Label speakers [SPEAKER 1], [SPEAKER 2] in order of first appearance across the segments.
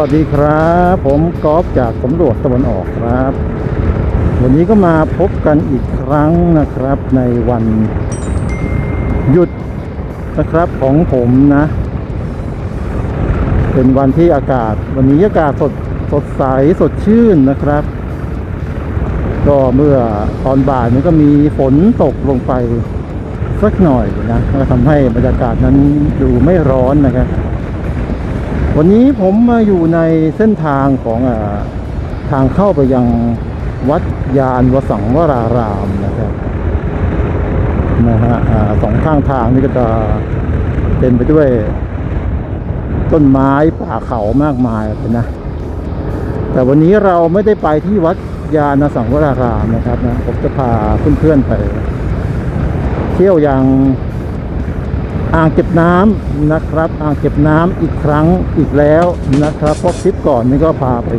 [SPEAKER 1] วัสดีครับ ผมกอล์ฟจากสำรวจตะวันออกครับ วันนี้ก็มาพบกันอีกครั้งนะครับ ในวันหยุดนะครับของผมนะ เป็นวันที่อากาศ วันนี้อากาศสดสดใสสดชื่นนะครับ ก็เมื่อตอนบ่ายมันก็มีฝนตกลงไปสักหน่อยนะก็ทำให้บรรยากาศนั้นดูไม่ร้อนนะครับ วันนี้ผมมาอยู่ในเส้นทางของอทางเข้าไปยังวัดยานวสังวรารามนะครับนะฮะสองข้างทางนี่ก็จะเป็นไปด้วยต้นไม้ป่าเขามากมายเลยนะ แต่วันนี้เราไม่ได้ไปที่วัดยานสังวรารามนะครับนะผมจะพาเพื่อนๆไป เที่ยวยัง อ่างเก็บน้ำนะครับ อ่างเก็บน้ำอีกครั้งอีกแล้วนะครับเพราะคลิปก่อนนี่ก็พาไป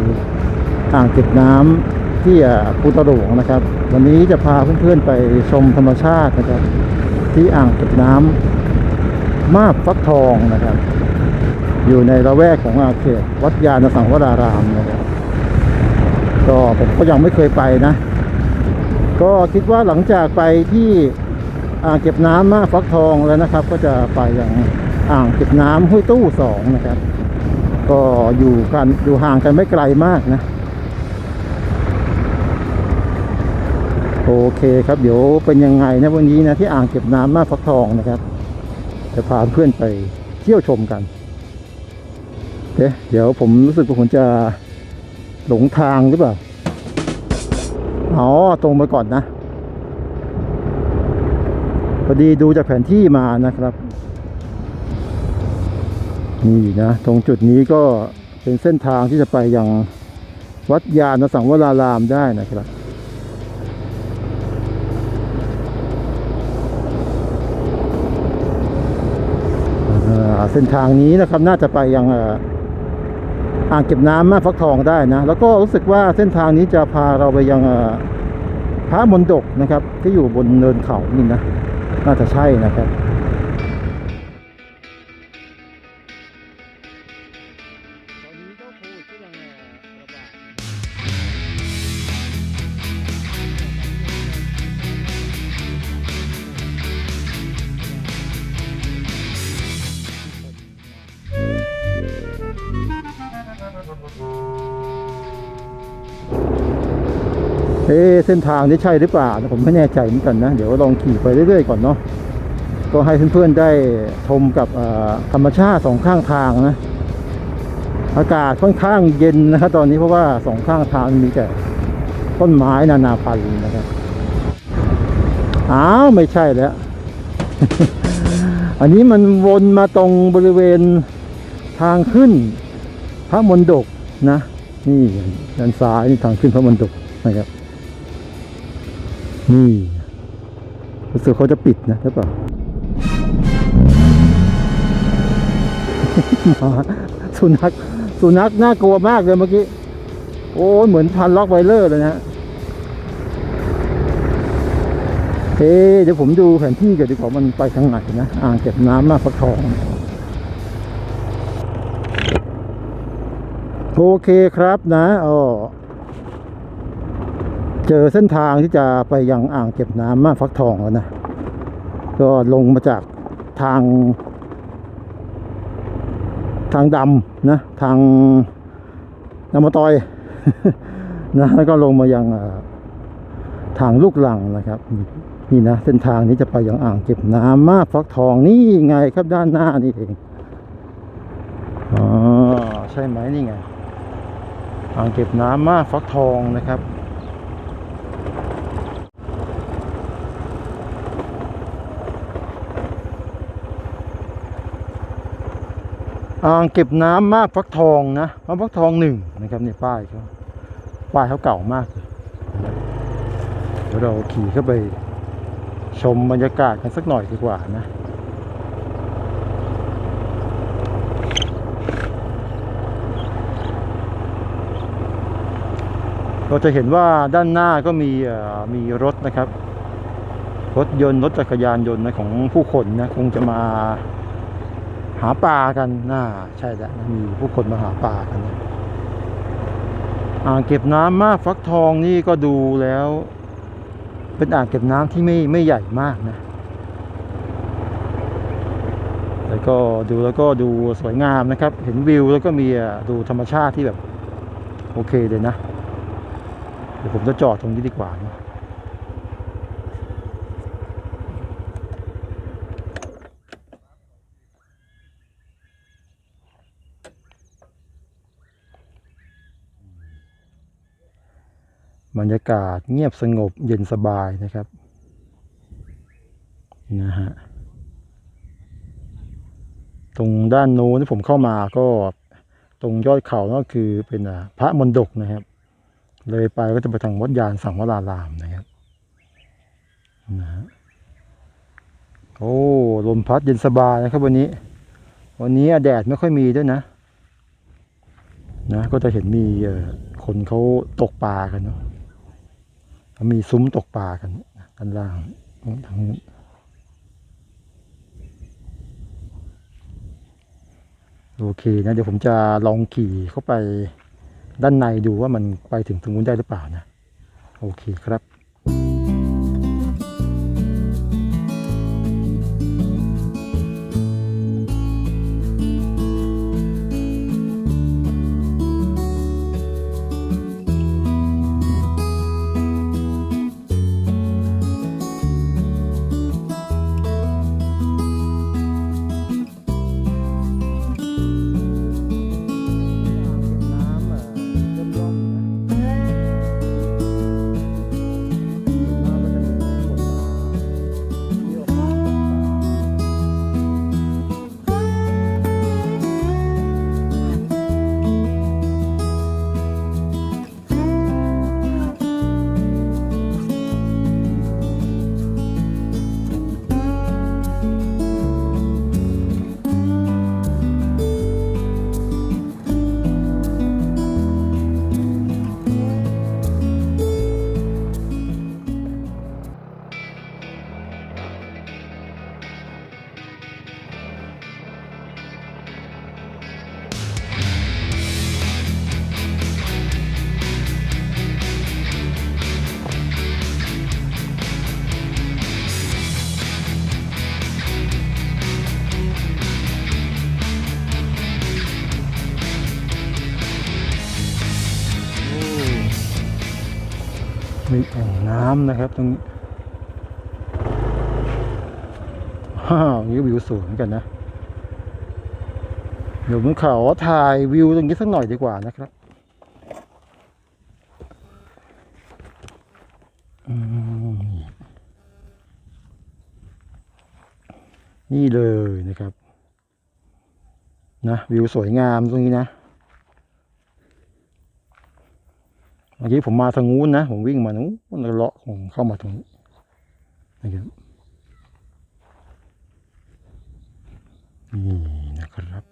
[SPEAKER 1] อ่างเก็บน้ำที่อ่าภูตะหลวงนะครับ วันนี้จะพาเพื่อนๆไปชมธรรมชาตินะครับ ที่อ่างเก็บน้ำมาบฟักทองนะครับ อยู่ในละแวกของอาเขตวัดยานสังวรารามนะครับ ก็ผมก็ยังไม่เคยไปนะ ก็คิดว่าหลังจากไปที่ อ่างเก็บน้ำมาฟักทองแล้วนะครับ ก็จะไปอยังอ่างเก็บน้ำห้วยตู้สองนะครับ ก็อยู่กันอยู่ห่างกันไม่ไกลมากนะโอเคครับเดี๋ยวเป็นยังไงนะวันนี้นะที่อ่างเก็บน้ำมาฟักทองนะครับ จะพาเพื่อนไปเที่ยวชมกันเอ๊ะเดี๋ยวผมรู้สึกว่าผมจะหลงทางหรือเปล่า อ๋อ ตรงไปก่อนนะ อดีดูจากแผนที่มานะครับนี่นะ ตรงจุดนี้ก็เป็นเส้นทางที่จะไปยังวัดยานสังวรารามได้นะครับเส้นทางนี้นะครับน่าจะไปยังอ่อางเก็บน้ำมาฟักทองได้นะ แล้วก็รู้สึกว่าเส้นทางนี้จะพาเราไปยังพระมนดกนะครับ ที่อยู่บนเนินเขานี่นะ น่าจะใช่นะครับ เอ๊เส้นทางนี้ใช่หรือเปล่า ผมไม่แน่ใจเหมือนกันนะ เดี๋ยวลองขี่ไปเรื่อยๆก่อนเนาะก็ให้เพื่อนๆได้ชมกับธรรมชาติสองข้างทางนะ อากาศค่อนข้างเย็นนะครับตอนนี้เพราะว่าสองข้างทางมีแต่ต้นไม้นานาพันธุ์นะครับอ้าวไม่ใช่แล้ว อันนี้มันวนมาตรงบริเวณทางขึ้นพระมนดกนะ นี่ด้านซ้ายนี่ทางขึ้นพระมนดกนะครับ นี่รู้สึกเขาจะปิดนะหรือเปล่าสุนัขสุนัขน่ากลัวมากเลยเมื่อกี้ โอ้เหมือนพันล็อกไวเลอร์เลยนะเฮ้เดี๋ยวผมดูแผนที่กันดีกว่ามันไปทางไหนนะ อ่างเก็บน้ำมาฟักทอง โอเคครับนะอ๋อ เจอเส้นทางที่จะไปยังอ่างเก็บน้ำมาฟักทองแล้วนะ ก็ลงมาจากทาง ทางดำนะ ทางนามตอยนะแล้วก็ลงมายังทางลูกหลังนะครับ นี่นะเส้นทางนี้จะไปยังอ่างเก็บน้ำมาฟักทองนี่ไงครับด้านหน้านี่เองอ๋อใช่ไหมนี่ไงอ่างเก็บน้ำมาฟักทองนะครับ อ่างเก็บน้ำมาฟักทองนะมาฟักทองหนึ่งนะครับเนี่ยป้ายเขาป้ายเขาเก่ามากเลยเดี๋ยวเราขี่เข้าไปชมบรรยากาศกันสักหน่อยดีกว่านะเราจะเห็นว่าด้านหน้าก็มีมีรถนะครับ รถยนต์รถจักรยานยนต์นะของผู้คนนะคงจะมา หาปลากันน่าใช่แล้วมีผู้คนมาหาปลากันอ่างเก็บน้ำมากฟักทองนี่ก็ดูแล้ว เป็นอ่างเก็บน้ำที่ไม่ไม่ใหญ่มากนะแต่ก็ดูแล้วก็ดูสวยงามนะครับ เห็นวิวแล้วก็มีดูธรรมชาติที่แบบ โอเคเลยนะ เดี๋ยวผมจะจอดตรงนี้ดีกว่านะ บรรยากาศเงียบสงบเย็นสบายนะครับนะฮะตรงด้านโน้นที่ผมเข้ามาก็ตรงยอดเขาก็คือเป็นพระมนดกนะครับ เลยไปก็จะไปทางวัดยานสังวรารามนะครับนะฮะโอ้ลมพัดเย็นสบายนะครับวันนี้ วันนี้แดดไม่ค่อยมีด้วยนะนะก็จะเห็นมีคนเขาตกปลากันเนาะ มีซุ้มตกปลากันกันล่างทางนู้นโอเคนะเดี๋ยวผมจะลองขี่เข้าไปด้านในดูว่ามันไปถึงตรงนู้นได้หรือเปล่านะ โอเคครับ น้ำนะครับตรงนี้ฮ่าวนี่วิวสวยเหมือนกันนะเดี๋ยวผมขอถ่ายวิวตรงนี้สักหน่อยดีกว่านะครับนี่เลยนะครับ นะวิวสวยงามตรงนี้นะ เมื่อกี้ผมมาทางนู้นนะ ผมวิ่งมานู้นแล้วเลาะของเข้ามาตรงนี้นะครับนี่นะครับ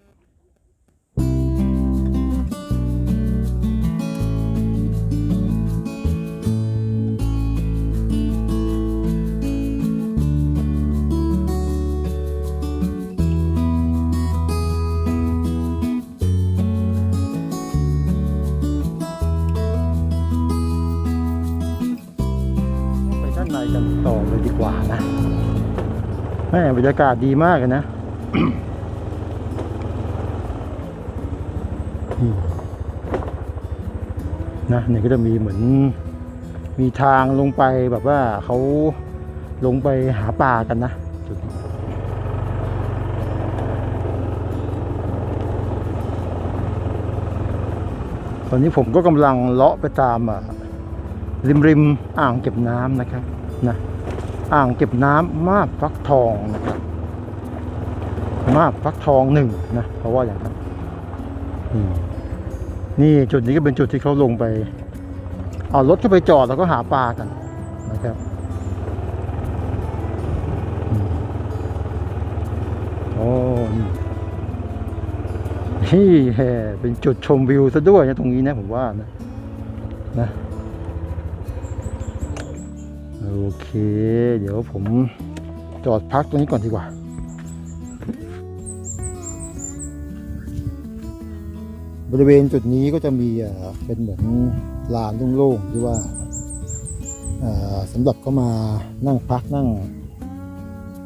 [SPEAKER 1] ต่อเลยดีกว่านะแม่บรรยากาศดีมากเลยนะนะเนี่ยก็จะมีเหมือนมีทางลงไปแบบว่าเขาลงไปหาปลากันนะจุดนี้ตอนนี้ผมก็กำลังเลาะไปตามริมริมอ่างเก็บน้ำนะครับนะ อ่างเก็บน้ำมาบฟักทองนะครับ มาบฟักทองหนึ่งนะเพราะว่าอย่างนั้นนี่นี่จุดนี้ก็เป็นจุดที่เขาลงไป เอารถเข้าไปจอดแล้วก็หาปลากันนะครับอืมโอ้นี่แฮ่เป็นจุดชมวิวซะด้วยนะตรงนี้นะผมว่านะนะ โอเค เดี๋ยวผมจอดพักตรงนี้ก่อนดีกว่าบริเวณจุดนี้ก็จะมีเอ่อเป็นเหมือนลานโล่งๆที่ว่าอ่อสำหรับเขามานั่งพักนั่ง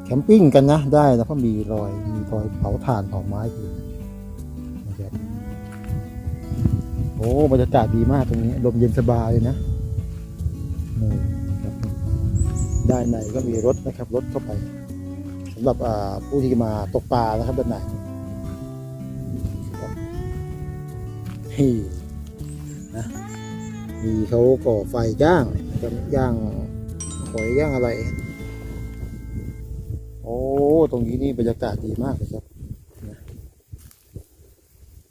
[SPEAKER 1] แคมปิ้งกันนะได้แล้วก็มีรอยมีรอยเผาถ่านเผาไม้อยู่นะครับโอ้บรรยากาศดีมากตรงนี้ลมเย็นสบายเลยนะนี่ ด้านในก็มีรถนะครับรถเข้าไปสำหรับผู้ที่มาตกปลานะครับด้านในที่นะมีเขาก่อไฟย่างนะครับย่างหอยย่างอะไร โอ้ตรงนี้นี่บรรยากาศดีมากเลยครับ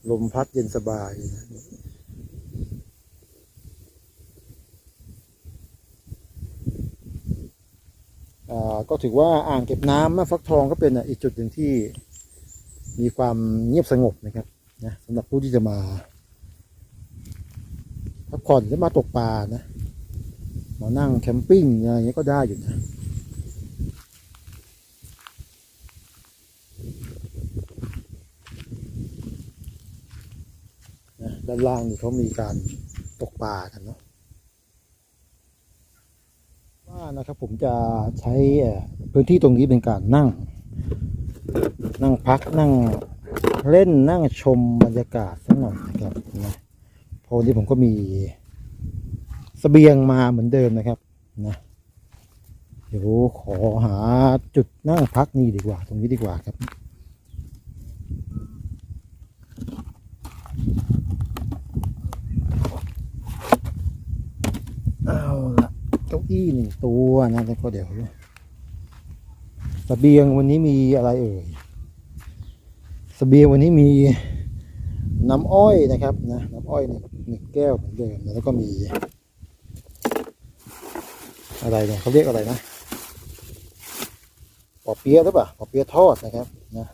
[SPEAKER 1] ลมพัดเย็นสบายนะอ่า ก็ถือว่าอ่างเก็บน้ำแม่ฟักทองก็เป็นอีกจุดหนึ่งที่มีความเงียบสงบนะครับนะสำหรับผู้ที่จะมาพักผ่อนหรือมาตกปลานะมานั่งแคมปิ้งอะไรอย่างเงี้ยก็ได้อยู่นะด้านล่างนี่เขามีการตกปลากันเนาะว่า นะครับผมจะใช้พื้นที่ตรงนี้เป็นการนั่ง นั่งพักนั่งเล่นนั่งชมบรรยากาศสักหน่อยนะครับนะเพราะวันนี้ผมก็มีเสบียงมาเหมือนเดิมนะครับนะเดี๋ยวขอหาจุดนั่งพักนี่ดีกว่า ตรงนี้ดีกว่าครับ เอาละเกี้หนึ่งตัวนะแล้วก็เดี๋ยวสเบียงวันนี้มีอะไรเอ่ยสเบียงวันนี้มีน้ำอ้อยนะครับนะน้ำอ้อยหนึ่งหนึ่งแก้วเหมือนเดิมแล้วก็มี อะไรเนี่ยเขาเรียกอะไรนะปอเปี๊ยะหรือเปล่าปอเปี๊ยะทอดนะครับนะ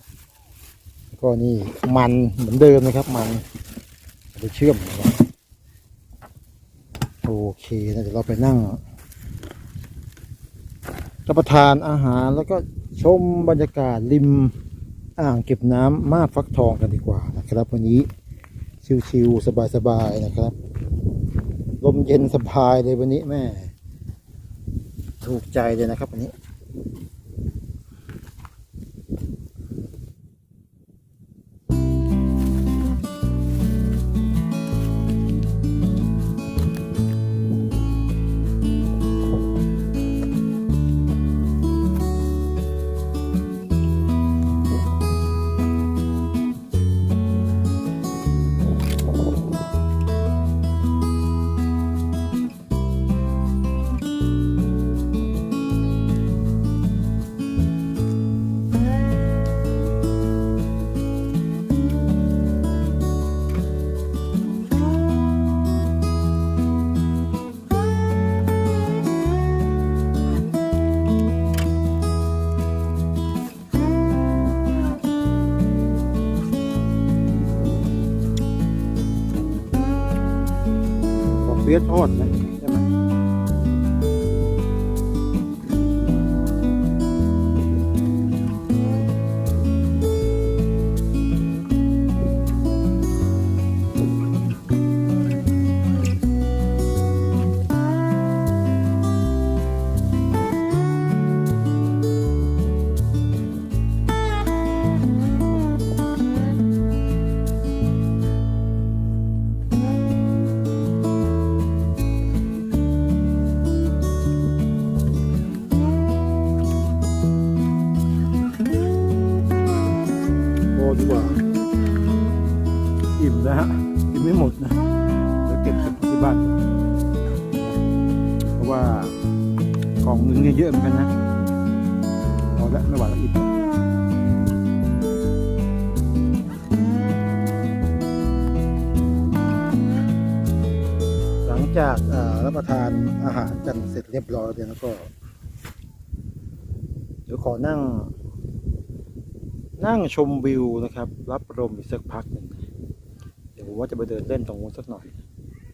[SPEAKER 1] แล้วก็นี่มันเหมือนเดิมนะครับ มันไปเชื่อมโอเคนะเดี๋ยวเราไปนั่ง รับประทานอาหารแล้วก็ชมบรรยากาศริมอ่างเก็บน้ำมาฟักทองกันดีกว่านะครับ วันนี้ชิวๆสบายๆนะครับ ลมเย็นสบายเลยวันนี้แม่ ถูกใจเลยนะครับวันนี้ ปอเปี๊ยะทอ จากรับประทานอาหารกันเสร็จเรียบร้อยแล้วก็ เดี๋ยวขอนั่ง นั่งชมวิวนะครับ รับลมอีกสักพักหนึ่งเดี๋ยวผมว่าจะไปเดินเล่นตรงนู้นสักหน่อย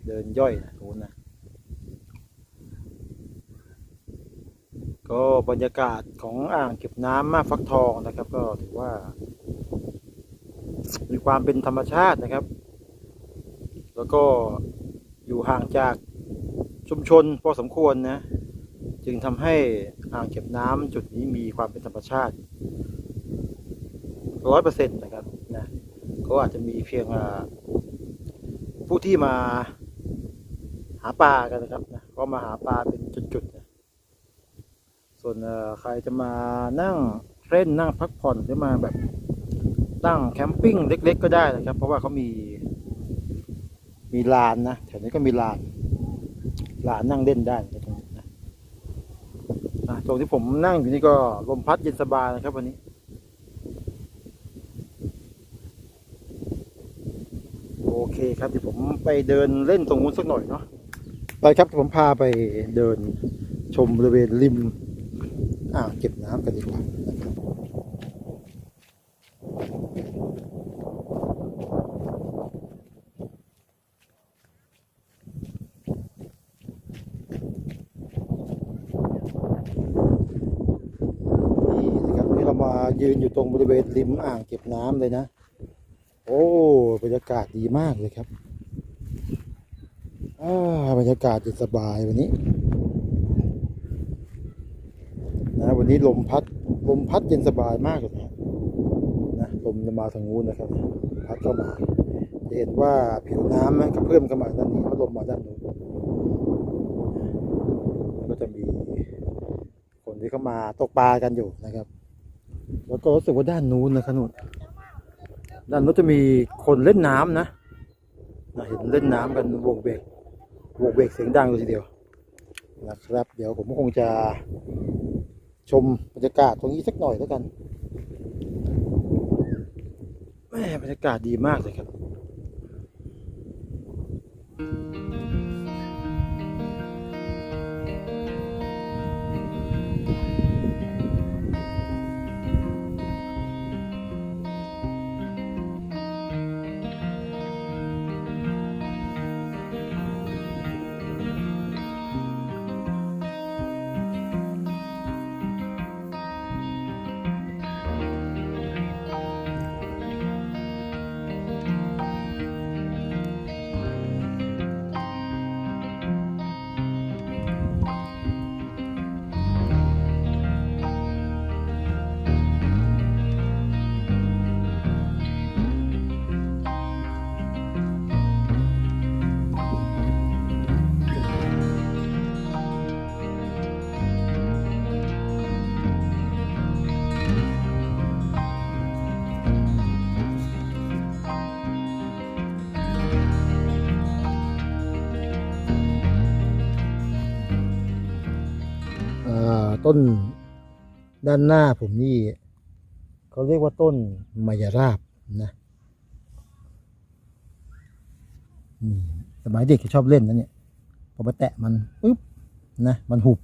[SPEAKER 1] เดินย่อยนะตรงนู้นนะก็บรรยากาศของอ่างเก็บน้ำมาฟักทองนะครับ ก็ถือว่า มีความเป็นธรรมชาตินะครับ แล้วก็ อยู่ห่างจากชุมชนพอสมควรนะ จึงทำให้อ่างเก็บน้ำจุดนี้มีความเป็นธรรมชาติร้อยเปอร์เซ็นต์นะครับนะก็อาจจะมีเพียงผู้ที่มาหาปลากันนะครับนะก็มาหาปลาเป็นจุดๆนะส่วนใครจะมานั่งเล่นนั่งพักผ่อนหรือมาแบบตั้งแคมปิ้งเล็ก ๆ ก็ได้นะครับ เพราะว่าเขามี มีลานนะแถวนี้ก็มีลาน ลานนั่งเล่นได้ตรงนี้นะอะตรงที่ผมนั่งอยู่นี่ก็ลมพัดเย็นสบายนะครับวันนี้โอเคครับเดี๋ยวผมไปเดินเล่นตรงนู้นสักหน่อยเนาะไปครับผมพาไปเดินชมบริเวณริมอ่าเก็บน้ำกันดีกว่านะครับนี่นะครับนี่เรามายืนอยู่ ตรงบริเวณริมอ่างเก็บน้ำเลยนะ โอ้บรรยากาศดีมากเลยครับบรรยากาศจะสบายวันนี้นะวันนี้ลมพัดลมพัดเย็นสบายมากเลยนะนะลมจะมาทางนู้นนะครับ พัดเข้ามาจะเห็นว่าผิวน้ำมันกระเพื่อมเข้ามาด้านนี้เพัดลมมาด้านนู้นก็จะมีคนที่เข้ามาตกปลากันอยู่นะครับ แล้วก็รู้สึกว่าด้านนู้นนะครับนู่นด้านนู้นจะมีคนเล่นน้ำนะนะเห็นเล่นน้ำกันวงเบกวงเบกเสียงดังเลยทีเดียวนะครับ เดี๋ยวผมคงจะชมบรรยากาศตรงนี้สักหน่อยแล้วกันแม่บรรยากาศดีมากเลยครับ ต้นด้านหน้าผมนี่เขาเรียกว่าต้นมายราบนะนี่สมัยเด็กชอบเล่นนะเนี่ยพอไปแตะมันปุ๊บนะมันหุบ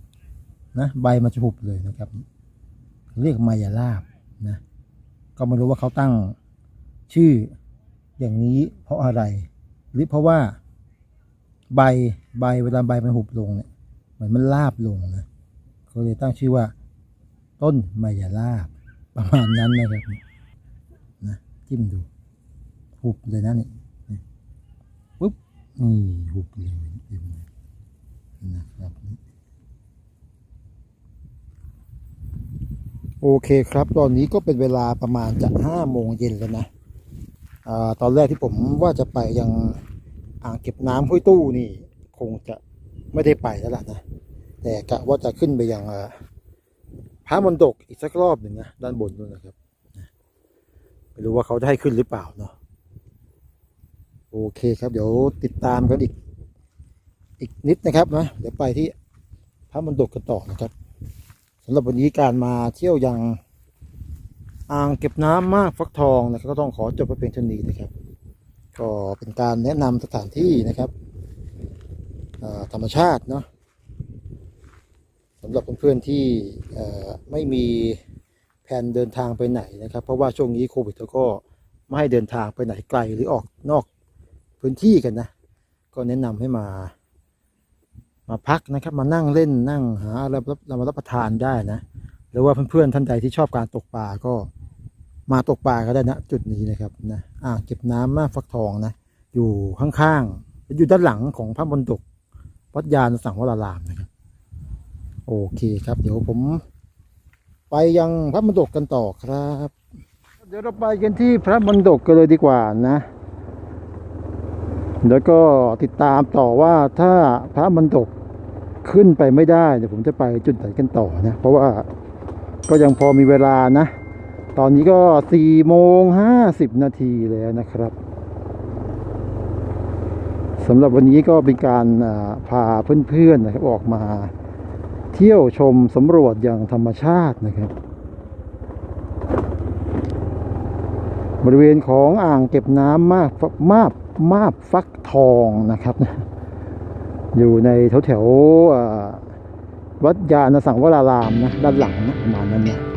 [SPEAKER 1] นะใบมันจะหุบเลยนะครับ เรียกมายราบนะก็ไม่รู้ว่าเขาตั้งชื่ออย่างนี้เพราะอะไร หรือเพราะว่าใบใบเวลาใบมันหุบลงเนี่ยเหมือนมันลาบลงนะ เขาเลยตั้งชื่อว่า ต้นมายาลาบประมาณนั้นนะครับนะจิ้มดูหุบเลยนะนี่นี่ปุ๊บนี่หุบเลยเต็มเลยนะครับโอเคครับ ตอนนี้ก็เป็นเวลาประมาณจะห้าโมงเย็นแล้วนะอาตอนแรกที่ผมว่าจะไปยังอ่างเก็บน้ำห้วยตู้นี่ คงจะไม่ได้ไปแล้วล่ะนะ แต่กะว่าจะขึ้นไปยังพระมณฑกอีกสักรอบหนึ่งนะด้านบนนู่นนะครับไม่รู้ว่าเขาจะให้ขึ้นหรือเปล่าเนาะโอเคครับเดี๋ยวติดตามกันอีกอีกนิดนะครับนะเดี๋ยวไปที่พระมณฑกกันต่อนะครับสำหรับวันนี้การมาเที่ยวยังอ่างเก็บน้ำมากฟักทองนะครับก็ต้องขอจบไปเพียงเท่านี้นะครับ ก็เป็นการแนะนำสถานที่นะครับธรรมชาติเนาะ สำหรับเพื่อนๆที่ไม่มีแผนเดินทางไปไหนนะครับ เพราะว่าช่วงนี้โควิดเขาก็ไม่ให้เดินทางไปไหนไกลหรือออกนอกพื้นที่กันนะ ก็แนะนำให้มามาพักนะครับ มานั่งเล่นนั่งหาอะไรเรามารับประทานได้นะ หรือว่าเพื่อนๆท่านใดที่ชอบการตกปลาก็มาตกปลาก็ได้นะ จุดนี้นะครับนะอ่างเก็บน้ำมาฟักทองนะ อยู่ข้างๆอยู่ด้านหลังของพระมณฑปวัดยานสังวรารามนะครับ โอเคครับ เดี๋ยวผม ไปยังพระมณฑปกันต่อครับ เดี๋ยวเราไปกันที่พระมณฑปกันเลยดีกว่านะ แล้วก็ติดตามต่อว่าถ้าพระมณฑปขึ้นไปไม่ได้เดี๋ยวผมจะไปจุดไหนกันต่อนะ เพราะว่าก็ยังพอมีเวลานะ ตอนนี้ก็สี่โมงห้าสิบนาทีแล้วนะครับสำหรับวันนี้ก็เป็นการพาเพื่อนๆนะครับออกมา ที่ยวชมสำรวจอย่างธรรมชาตินะครับ บริเวณของอ่างเก็บน้ำมากมาบมาบฟักทองนะครับ อยู่ในแถวแถววัดยาณสังวรารามนะด้านหลังนะประมาณนั้นนะ